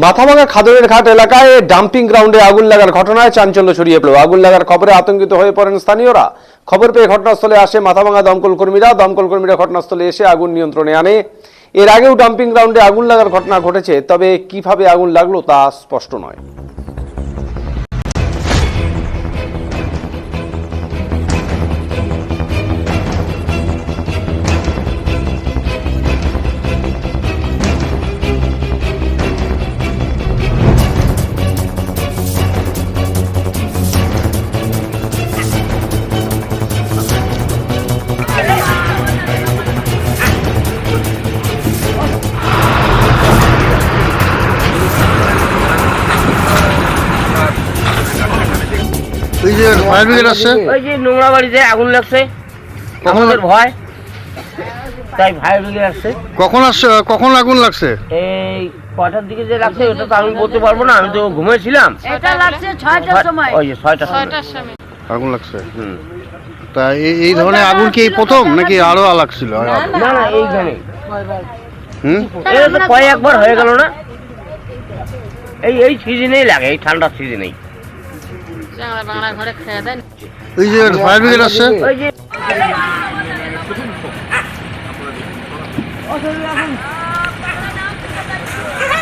মাথাভাঙা খাদরের ঘাট এলাকায় ডাম্পিং গ্রাউন্ডে আগুন লাগার ঘটনায় চাঞ্চল্য ছড়িয়ে পড়ল। আগুন লাগার খবরে আতঙ্কিত হয়ে পড়েন স্থানীয়রা। খবর পেয়ে ঘটনাস্থলে আসে মাথাভাঙা দমকল কর্মীরা। দমকল কর্মীরা ঘটনাস্থলে এসে আগুন নিয়ন্ত্রণে আনে। এর আগেও ডাম্পিং গ্রাউন্ডে আগুন লাগার ঘটনা ঘটেছে, তবে কীভাবে আগুন লাগল তা স্পষ্ট নয়। এই যে ফায়ার ব্রিগেড আসছে। ওই যে নোংরা বাড়িতে আগুন লাগছে। আমাদের ভয়। তাই ফায়ার ব্রিগেড আসছে। কখন আসছে কখন আগুন লাগছে? এই কটার দিকে যে লাগছে ওটা তো আমি বলতে পারব না আমি তো ঘুমিয়েছিলাম। এটা লাগছে ছয়টার সময়। ওই যে ছয়টা সময়। আগুন লাগছে? হুম। তা এই- এই ধরনের আগুন কি এই প্রথম নাকি আরও লাগছিল? আর না না এইখানে। হুম? এটা তো কয়েকবার হয়ে গেল না? এই এই সিজনেই লাগে এই ঠান্ডার সিজনেই। বাংলা ঘরে খেয়ে দেন। এই যে ফায়ার ব্রিগেড আসছে। ওই যে